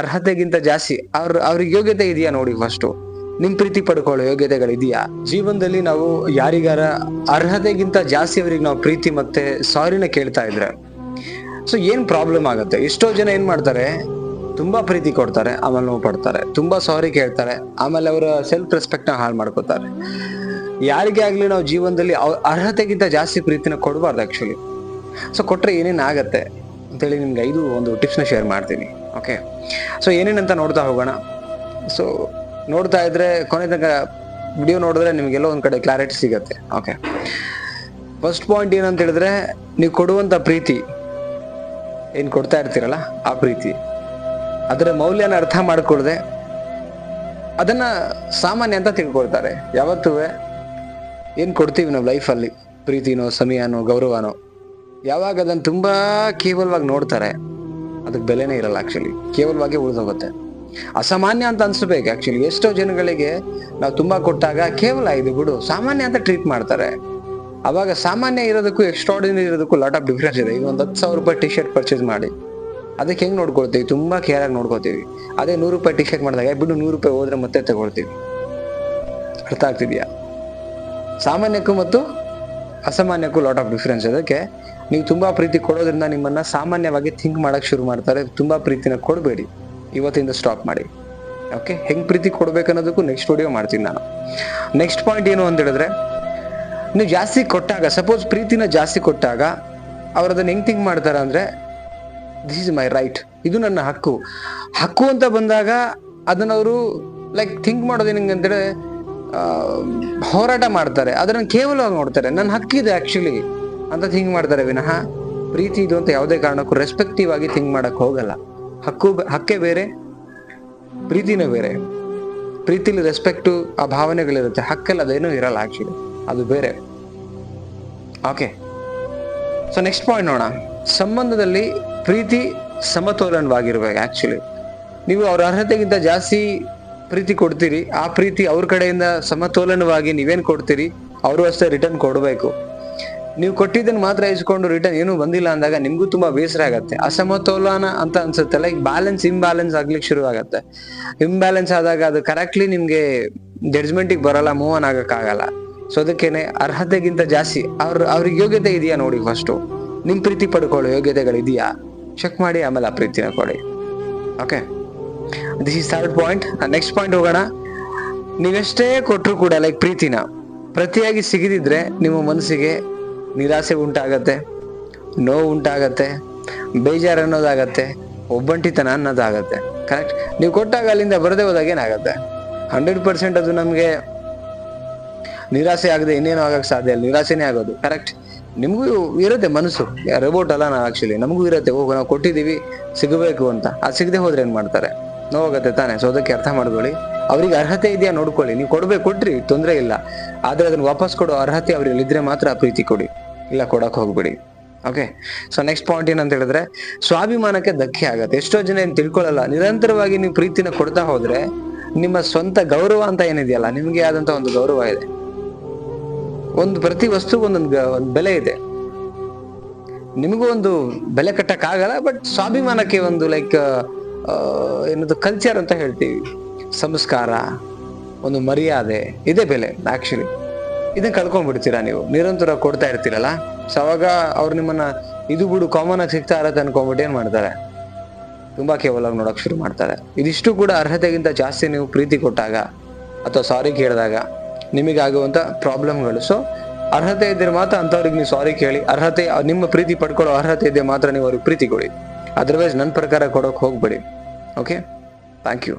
ಅರ್ಹತೆಗಿಂತ ಜಾಸ್ತಿ. ಅವ್ರ, ಅವ್ರಿಗೆ ಯೋಗ್ಯತೆ ಇದೆಯಾ ನೋಡಿ ಫಸ್ಟು ನಿಮ್ ಪ್ರೀತಿ ಪಡ್ಕೊಳ್ಳೋ ಯೋಗ್ಯತೆಗಳಿದೆಯಾ ಜೀವನದಲ್ಲಿ ನಾವು ಯಾರಿಗಾರ ಅರ್ಹತೆಗಿಂತ ಜಾಸ್ತಿ ಅವ್ರಿಗೆ ನಾವು ಪ್ರೀತಿ ಮತ್ತೆ ಸಾರಿನ ಕೇಳ್ತಾ ಇದ್ರೆ ಸೊ ಏನ್ ಪ್ರಾಬ್ಲಮ್ ಆಗುತ್ತೆ? ಎಷ್ಟೋ ಜನ ಏನ್ ಮಾಡ್ತಾರೆ? ತುಂಬಾ ಪ್ರೀತಿ ಕೊಡ್ತಾರೆ, ಆಮೇಲೆ ನೋವು ಪಡ್ತಾರೆ, ತುಂಬಾ ಸಾರಿ ಕೇಳ್ತಾರೆ, ಆಮೇಲೆ ಅವರ ಸೆಲ್ಫ್ ರೆಸ್ಪೆಕ್ಟ್ನ ಹಾಳು ಮಾಡ್ಕೋತಾರೆ. ಯಾರಿಗೆ ಆಗ್ಲಿ ನಾವು ಜೀವನದಲ್ಲಿ ಅರ್ಹತೆಗಿಂತ ಜಾಸ್ತಿ ಪ್ರೀತಿನ ಕೊಡಬಾರ್ದು ಆಕ್ಚುಲಿ ಸೊ ಕೊಟ್ರೆ ಏನೇನ್ ಆಗತ್ತೆ? ಅಂತೇಳಿ ನಿಮ್ಗೆ ಐದು ಒಂದು ಟಿಪ್ಸ್ನ ಶೇರ್ ಮಾಡ್ತೀನಿ. ಓಕೆ ಸೊ ಏನೇನಂತ ನೋಡ್ತಾ ಹೋಗೋಣ. ಸೊ ನೋಡ್ತಾ ಇದ್ರೆ ಕೊನೆ ತನಕ ವಿಡಿಯೋ ನೋಡಿದ್ರೆ ನಿಮಗೆಲ್ಲ ಒಂದು ಕಡೆ ಕ್ಲಾರಿಟಿ ಸಿಗತ್ತೆ. ಓಕೆ ಫಸ್ಟ್ ಪಾಯಿಂಟ್ ಏನಂತ ಹೇಳಿದ್ರೆ, ನೀವು ಕೊಡುವಂಥ ಪ್ರೀತಿ. ಏನು ಕೊಡ್ತಾ ಇರ್ತೀರಲ್ಲ, ಆ ಪ್ರೀತಿ. ಅದರ ಮೌಲ್ಯನ ಅರ್ಥ ಮಾಡಿಕೊಳ್ಳದೆ ಅದನ್ನ ಸಾಮಾನ್ಯ ಅಂತ ತಿಳ್ಕೊಳ್ತಾರೆ. ಯಾವತ್ತೂ ಏನು ಕೊಡ್ತೀವಿ ನಾವು ಲೈಫಲ್ಲಿ? ಪ್ರೀತಿನೋ, ಸಮಯನೋ, ಗೌರವನೋ. ಯಾವಾಗ ಅದನ್ನ ತುಂಬಾ ಕೇವಲವಾಗಿ ನೋಡ್ತಾರೆ ಅದಕ್ಕೆ ಬೆಲೆನೇ ಇರಲ್ಲ ಆಕ್ಚುಲಿ ಕೇವಲವಾಗಿ ಉಳಿದೋಗುತ್ತೆ. ಅಸಾಮಾನ್ಯ ಅಂತ ಅನ್ಸ್ಬೇಕು ಆಕ್ಚುಲಿ ಎಷ್ಟೋ ಜನಗಳಿಗೆ ನಾವು ತುಂಬಾ ಕೊಟ್ಟಾಗ ಕೇವಲ ಇದು ಬಿಡು, ಸಾಮಾನ್ಯ ಅಂತ ಟ್ರೀಟ್ ಮಾಡ್ತಾರೆ. ಅವಾಗ ಸಾಮಾನ್ಯ ಇರೋದಕ್ಕೂ ಎಕ್ಸ್ಟ್ರಾಡಿನರಿ ಇರೋದಕ್ಕೂ ಲಾಟ್ ಆಫ್ ಡಿಫ್ರೆನ್ಸ್ ಇದೆ. ಈಗ ಒಂದು ಹತ್ತು ಸಾವಿರ ರೂಪಾಯಿ ಟಿ ಶರ್ಟ್ ಪರ್ಚೇಸ್ ಮಾಡಿ, ಅದಕ್ಕೆ ಹೆಂಗ್ ನೋಡ್ಕೊಳ್ತೀವಿ? ತುಂಬಾ ಕೇರ್ ಆಗಿ ನೋಡ್ಕೋತೀವಿ ಅದೇ ನೂರು ರೂಪಾಯಿ ಟಿ ಶರ್ಟ್ ಮಾಡಿದಾಗ ಬಿಡು, ನೂರು ರೂಪಾಯಿ ಹೋದ್ರೆ ಮತ್ತೆ ತಗೊಳ್ತೀವಿ. ಅರ್ಥ ಆಗ್ತಿದ್ಯಾ? ಸಾಮಾನ್ಯಕ್ಕೂ ಮತ್ತು ಅಸಾಮಾನ್ಯಕ್ಕೂ ಲಾಟ್ ಆಫ್ ಡಿಫ್ರೆನ್ಸ್ ಅದಕ್ಕೆ ನೀವು ತುಂಬಾ ಪ್ರೀತಿ ಕೊಡೋದ್ರಿಂದ ನಿಮ್ಮನ್ನ ಸಾಮಾನ್ಯವಾಗಿ ಥಿಂಕ್ ಮಾಡಕ್ ಶುರು ಮಾಡ್ತಾರೆ. ತುಂಬಾ ಪ್ರೀತಿನ ಕೊಡಬೇಡಿ. ಇವತ್ತಿಂದ ಸ್ಟಾಪ್ ಮಾಡಿ. ಓಕೆ ಹೆಂಗ್ ಪ್ರೀತಿ ಕೊಡ್ಬೇಕನ್ನೋದಕ್ಕೂ ನೆಕ್ಸ್ಟ್ ವಿಡಿಯೋ ಮಾಡ್ತೀನಿ ನಾನು. ನೆಕ್ಸ್ಟ್ ಪಾಯಿಂಟ್ ಏನು ಅಂತ ಹೇಳಿದ್ರೆ ನೀವು ಜಾಸ್ತಿ ಕೊಟ್ಟಾಗ ಸಪೋಸ್ ಪ್ರೀತಿನ ಜಾಸ್ತಿ ಕೊಟ್ಟಾಗ ಅವ್ರು ಅದನ್ನ ಹೆಂಗ್ ಥಿಂಕ್ ಮಾಡ್ತಾರೆ ಅಂದ್ರೆ ದಿಸ್ ಇಸ್ ಮೈ ರೈಟ್ ಇದು ನನ್ನ ಹಕ್ಕು. ಹಕ್ಕು ಅಂತ ಬಂದಾಗ ಅದನ್ನ ಅವರು ಲೈಕ್ ಥಿಂಕ್ ಮಾಡೋದು ಆ, ಹೋರಾಟ ಮಾಡ್ತಾರೆ. ಅದನ್ನ ಕೇವಲ ನೋಡ್ತಾರೆ. ನನ್ನ ಹಕ್ಕಿದೆ ಆಕ್ಚುಲಿ ಅಂತ ಥಿಂಕ್ ಮಾಡ್ತಾರೆ ವಿನಃ ಪ್ರೀತಿ ಇದು ಅಂತ ಯಾವುದೇ ಕಾರಣಕ್ಕೂ ರೆಸ್ಪೆಕ್ಟಿವ್ ಆಗಿ ಥಿಂಕ್ ಮಾಡಕ್ ಹೋಗಲ್ಲ. ಹಕ್ಕು ಹಕ್ಕೇ ಬೇರೆ, ಪ್ರೀತಿನೇ ಬೇರೆ. ಪ್ರೀತಿಲಿ ರೆಸ್ಪೆಕ್ಟು ಆ ಭಾವನೆಗಳಿರುತ್ತೆ. ಹಕ್ಕಲ್ಲಿ ಅದೇನೂ ಇರಲ್ಲ ಆಕ್ಚುಲಿ ಅದು ಬೇರೆ. ಓಕೆ ಸೊ ನೆಕ್ಸ್ಟ್ ಪಾಯಿಂಟ್ ನೋಡೋಣ. ಸಂಬಂಧದಲ್ಲಿ ಪ್ರೀತಿ ಸಮತೋಲನವಾಗಿರ್ಬೇಕು ಆಕ್ಚುಲಿ ನೀವು ಅವ್ರ ಅರ್ಹತೆಗಿಂತ ಜಾಸ್ತಿ ಪ್ರೀತಿ ಕೊಡ್ತೀರಿ, ಆ ಪ್ರೀತಿ ಅವ್ರ ಕಡೆಯಿಂದ ಸಮತೋಲನವಾಗಿ ನೀವೇನು ಕೊಡ್ತೀರಿ, ಅವರು ಅಷ್ಟೇ ರಿಟರ್ನ್ ಕೊಡಬೇಕು. ನೀವು ಕೊಟ್ಟಿದ್ದನ್ನು ಮಾತ್ರ ಇಸ್ಕೊಂಡು ರಿಟರ್ನ್ ಏನು ಬಂದಿಲ್ಲ ಅಂದಾಗ ನಿಮ್ಗೂ ತುಂಬಾ ಬೇಸರ ಆಗುತ್ತೆ. ಅಸಮತೋಲನ ಅಂತ ಅನ್ಸುತ್ತೆ. ಲೈಕ್ ಬ್ಯಾಲೆನ್ಸ್ ಇಂಬ್ಯಾಲೆನ್ಸ್ ಆಗ್ಲಿಕ್ಕೆ ಶುರು ಆಗತ್ತೆ. ಇಂಬ್ಯಾಲೆನ್ಸ್ ಆದಾಗ ಅದು ಕರೆಕ್ಟ್ಲಿ ನಿಮ್ಗೆ ಜಡ್ಜ್ಮೆಂಟಿಗೆ ಬರಲ್ಲ ಮೂವ್ ಆನ್ ಆಗಕ್ಕಾಗಲ್ಲ. ಸೊ ಅದಕ್ಕೇನೆ ಅರ್ಹತೆಗಿಂತ ಜಾಸ್ತಿ. ಅವ್ರ, ಅವ್ರಿಗೆ ಯೋಗ್ಯತೆ ಇದೆಯಾ ನೋಡಿ ಫಸ್ಟು ನಿಮ್ ಪ್ರೀತಿ ಪಡ್ಕೊಳ್ಳೋ ಯೋಗ್ಯತೆಗಳಿದೆಯಾ ಚೆಕ್ ಮಾಡಿ ಆಮೇಲೆ ಆ ಪ್ರೀತಿನ ಕೊಡಿ. Okay this is third point next point ಹೋಗೋಣ. ನೀವೆಷ್ಟೇ ಕೊಟ್ಟರು ಕೂಡ ಲೈಕ್ ಪ್ರೀತಿನ ಪ್ರತಿಯಾಗಿ ಸಿಗದಿದ್ರೆ ನಿಮ್ಮ ಮನಸ್ಸಿಗೆ ನಿರಾಸೆ ಉಂಟಾಗತ್ತೆ, ನೋವು ಉಂಟಾಗತ್ತೆ ಬೇಜಾರು ಅನ್ನೋದಾಗತ್ತೆ ಒಬ್ಬಂಟಿತನ ಅನ್ನೋದಾಗತ್ತೆ. ಕರೆಕ್ಟ್ ನೀವು ಕೊಟ್ಟಾಗ ಅಲ್ಲಿಂದ ಬರದೇ ಹೋದಾಗ ಏನಾಗತ್ತೆ? ಹಂಡ್ರೆಡ್ ಪರ್ಸೆಂಟ್ ಅದು ನಮಗೆ ನಿರಾಸೆ ಆಗದೆ ಇನ್ನೇನು ಆಗಕ್ಕೆ ಸಾಧ್ಯ ಇಲ್ಲ. ನಿರಾಸೆನೇ ಆಗೋದು. ಕರೆಕ್ಟ್ ನಿಮಗೂ ಇರುತ್ತೆ ಮನಸ್ಸು. ರೋಬೋಟ್ ಅಲ್ಲ ನಾವು ಆಕ್ಚುಲಿ ನಮಗೂ ಇರುತ್ತೆ. ಹೋಗು ನಾವು ಕೊಟ್ಟಿದ್ದೀವಿ, ಸಿಗಬೇಕು ಅಂತ. ಅದು ಸಿಗದೆ ಹೋದ್ರೆ ಏನು ಮಾಡ್ತಾರೆ? ನೋವಾಗತ್ತೆ ತಾನೆ. ಸೊ ಅದಕ್ಕೆ ಅರ್ಥ ಮಾಡ್ಕೊಳ್ಳಿ. ಅವ್ರಿಗೆ ಅರ್ಹತೆ ಇದೆಯಾ ನೋಡ್ಕೊಳ್ಳಿ. ನೀವು ಕೊಡ್ಬೇಕು, ಕೊಟ್ರಿ, ತೊಂದರೆ ಇಲ್ಲ. ಆದರೆ ಅದನ್ನ ವಾಪಸ್ ಕೊಡೋ ಅರ್ಹತೆ ಅವ್ರಲ್ಲಿ ಇದ್ರೆ ಮಾತ್ರ ಪ್ರೀತಿ ಕೊಡಿ. ಇಲ್ಲ ಕೊಡಕ್ ಹೋಗ್ಬಿಡಿ. ಓಕೆ ಸೊ ನೆಕ್ಸ್ಟ್ ಪಾಯಿಂಟ್ ಏನಂತ ಹೇಳಿದ್ರೆ, ಸ್ವಾಭಿಮಾನಕ್ಕೆ ಧಕ್ಕೆ ಆಗತ್ತೆ. ಎಷ್ಟೋ ಜನ ಏನು ತಿಳ್ಕೊಳ್ಳಲ್ಲ ನಿರಂತರವಾಗಿ ನೀವು ಪ್ರೀತಿನ ಕೊಡ್ತಾ ಹೋದ್ರೆ, ನಿಮ್ಮ ಸ್ವಂತ ಗೌರವ ಅಂತ ಏನಿದೆಯಲ್ಲ, ನಿಮಗೆ ಆದಂತ ಒಂದು ಗೌರವ ಇದೆ. ಒಂದು ಪ್ರತಿ ವಸ್ತು ಒಂದೊಂದು ಒಂದು ಬೆಲೆ ಇದೆ. ನಿಮಗೂ ಒಂದು ಬೆಲೆ ಕಟ್ಟಕ್ ಆಗಲ್ಲ ಬಟ್ ಸ್ವಾಭಿಮಾನಕ್ಕೆ ಒಂದು ಲೈಕ್ ಏನದು ಕಲ್ಚರ್ ಅಂತ ಹೇಳ್ತೀವಿ. ಸಂಸ್ಕಾರ, ಒಂದು ಮರ್ಯಾದೆ, ಇದೇ ಬೆಲೆ ಆಕ್ಚುಲಿ ಇದನ್ನ ಕಳ್ಕೊಂಡ್ಬಿಡ್ತೀರಾ ನೀವು? ನಿರಂತರ ಕೊಡ್ತಾ ಇರ್ತೀರಲ್ಲ? ಸೊ ಅವಾಗ ಅವ್ರು ನಿಮ್ಮನ್ನ, ಇದು ಬಿಡು ಕಾಮನ್ ಆಗಿ ಸಿಗ್ತಾ ಇರತ್ತೆ ಅನ್ಕೊಂಡ್ಬಿಟ್ಟು ಏನ್ ಮಾಡ್ತಾರೆ? ತುಂಬಾ ಕೇವಲವಾಗಿ ನೋಡಕ್ ಶುರು ಮಾಡ್ತಾರೆ. ಇದಿಷ್ಟು ಕೂಡ ಅರ್ಹತೆಗಿಂತ ಜಾಸ್ತಿ ನೀವು ಪ್ರೀತಿ ಕೊಟ್ಟಾಗ ಅಥವಾ ಸಾರಿ ಕೇಳಿದಾಗ ನಿಮಗೆ ಆಗುವಂತ ಪ್ರಾಬ್ಲಮ್ಗಳು ಸೊ ಅರ್ಹತೆ ಇದ್ರೆ ಮಾತ್ರ ಅಂತವ್ರಿಗೆ ನೀವು ಸಾರಿ ಕೇಳಿ. ಅರ್ಹತೆ, ನಿಮ್ಮ ಪ್ರೀತಿ ಪಡ್ಕೊಳ್ಳೋ ಅರ್ಹತೆ ಇದೆ ಮಾತ್ರ ನೀವು ಅವ್ರಿಗೆ ಪ್ರೀತಿ ಕೊಡಿ. ಅದರ್ವೈಸ್ ನನ್ನ ಪ್ರಕಾರ ಕೊಡೋಕೆ ಹೋಗ್ಬೇಡಿ. Okay thank you